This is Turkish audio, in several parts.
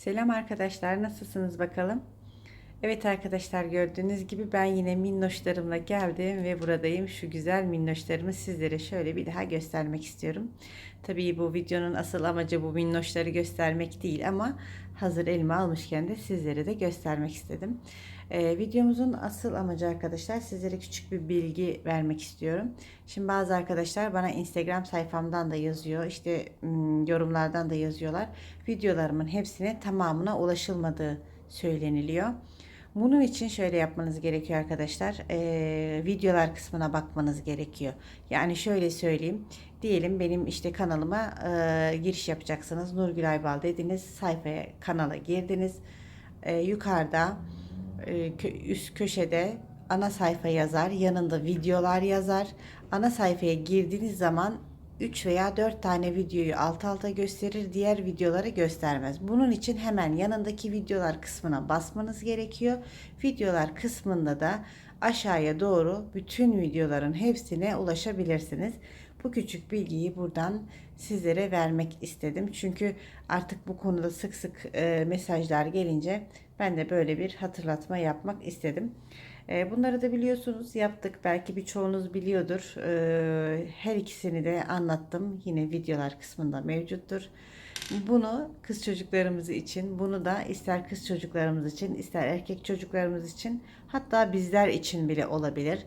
Selam arkadaşlar nasılsınız bakalım? Evet arkadaşlar gördüğünüz gibi ben yine minnoşlarımla geldim ve buradayım. Şu güzel minnoşlarımı sizlere şöyle bir daha göstermek istiyorum. Tabii bu videonun asıl amacı bu minnoşları göstermek değil ama hazır elime almışken de sizlere de göstermek istedim. Ee, videomuzun asıl amacı arkadaşlar sizlere küçük bir bilgi vermek istiyorum. Şimdi bazı arkadaşlar bana Instagram sayfamdan da yazıyor. işte hmm, yorumlardan da yazıyorlar. Videolarımın hepsine tamamına ulaşılmadığı söyleniliyor. Bunun için şöyle yapmanız gerekiyor arkadaşlar. Ee, videolar kısmına bakmanız gerekiyor. Yani şöyle söyleyeyim. Diyelim benim işte kanalıma e, giriş yapacaksınız. Nurgül Aybal dediniz. Sayfaya kanala girdiniz. Ee, yukarıda e, kö- üst köşede ana sayfa yazar. Yanında videolar yazar. Ana sayfaya girdiğiniz zaman 3 veya 4 tane videoyu alt alta gösterir, diğer videoları göstermez. Bunun için hemen yanındaki videolar kısmına basmanız gerekiyor. Videolar kısmında da aşağıya doğru bütün videoların hepsine ulaşabilirsiniz. Bu küçük bilgiyi buradan sizlere vermek istedim. Çünkü artık bu konuda sık sık e, mesajlar gelince ben de böyle bir hatırlatma yapmak istedim. E, Bunları da biliyorsunuz yaptık. Belki birçoğunuz biliyordur. E, Her ikisini de anlattım. Yine videolar kısmında mevcuttur. Bunu kız çocuklarımız için, bunu da ister kız çocuklarımız için, ister erkek çocuklarımız için, hatta bizler için bile olabilir.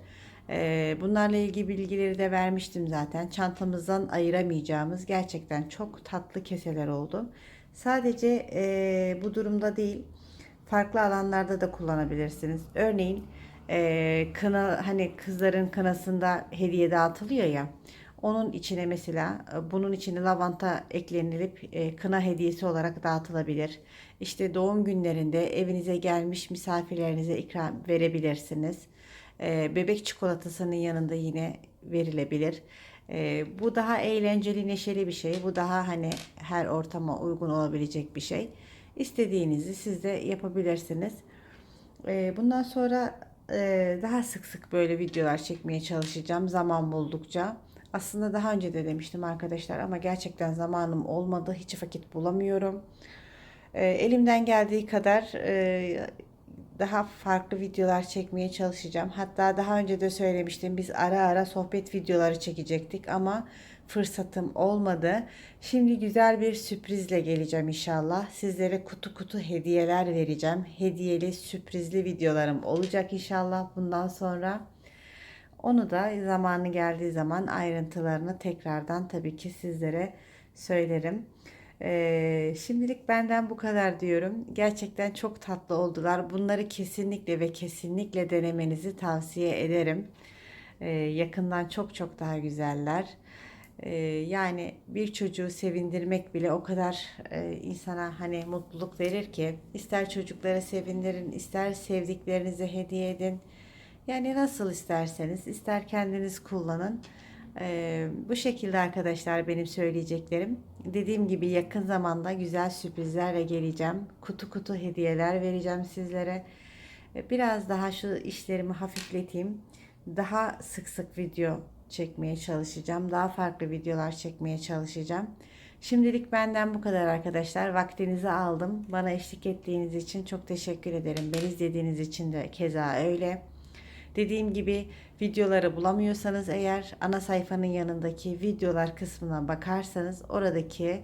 E, Bunlarla ilgili bilgileri de vermiştim zaten. Çantamızdan ayıramayacağımız gerçekten çok tatlı keseler oldu. Sadece bu durumda değil, farklı alanlarda da kullanabilirsiniz. Örneğin e, kına hani kızların kınasında hediye dağıtılıyor ya. Onun içine mesela e, bunun içine lavanta eklenilip e, kına hediyesi olarak dağıtılabilir. İşte doğum günlerinde evinize gelmiş misafirlerinize ikram verebilirsiniz. E, bebek çikolatasının yanında yine verilebilir. E, bu daha eğlenceli, neşeli bir şey. Bu daha hani her ortama uygun olabilecek bir şey. İstediğinizi siz de yapabilirsiniz. E, bundan sonra e, daha sık sık böyle videolar çekmeye çalışacağım zaman buldukça. Aslında daha önce de demiştim arkadaşlar ama gerçekten zamanım olmadı. Hiç vakit bulamıyorum. E, elimden geldiği kadar e, daha farklı videolar çekmeye çalışacağım. Hatta daha önce de söylemiştim biz ara ara sohbet videoları çekecektik ama fırsatım olmadı. Şimdi güzel bir sürprizle geleceğim inşallah. Sizlere kutu kutu hediyeler vereceğim. Hediyeli sürprizli videolarım olacak inşallah bundan sonra. Onu da zamanı geldiği zaman ayrıntılarını tekrardan tabii ki sizlere söylerim. Ee, şimdilik benden bu kadar diyorum. Gerçekten çok tatlı oldular. Bunları kesinlikle ve kesinlikle denemenizi tavsiye ederim. Ee, yakından çok çok daha güzeller. Ee, yani bir çocuğu sevindirmek bile o kadar e, insana hani mutluluk verir ki ister çocuklara sevindirin, ister sevdiklerinize hediye edin. Yani nasıl isterseniz, ister kendiniz kullanın. Ee, bu şekilde arkadaşlar benim söyleyeceklerim. Dediğim gibi yakın zamanda güzel sürprizlerle geleceğim. Kutu kutu hediyeler vereceğim sizlere. Ee, Biraz daha şu işlerimi hafifleteyim. Daha sık sık video çekmeye çalışacağım. Daha farklı videolar çekmeye çalışacağım. Şimdilik benden bu kadar arkadaşlar. Vaktinizi aldım. Bana eşlik ettiğiniz için çok teşekkür ederim. Beni izlediğiniz için de keza öyle. Dediğim gibi videoları bulamıyorsanız eğer ana sayfanın yanındaki videolar kısmına bakarsanız oradaki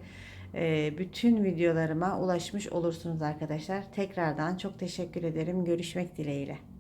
e, bütün videolarıma ulaşmış olursunuz arkadaşlar. Tekrardan çok teşekkür ederim. Görüşmek dileğiyle.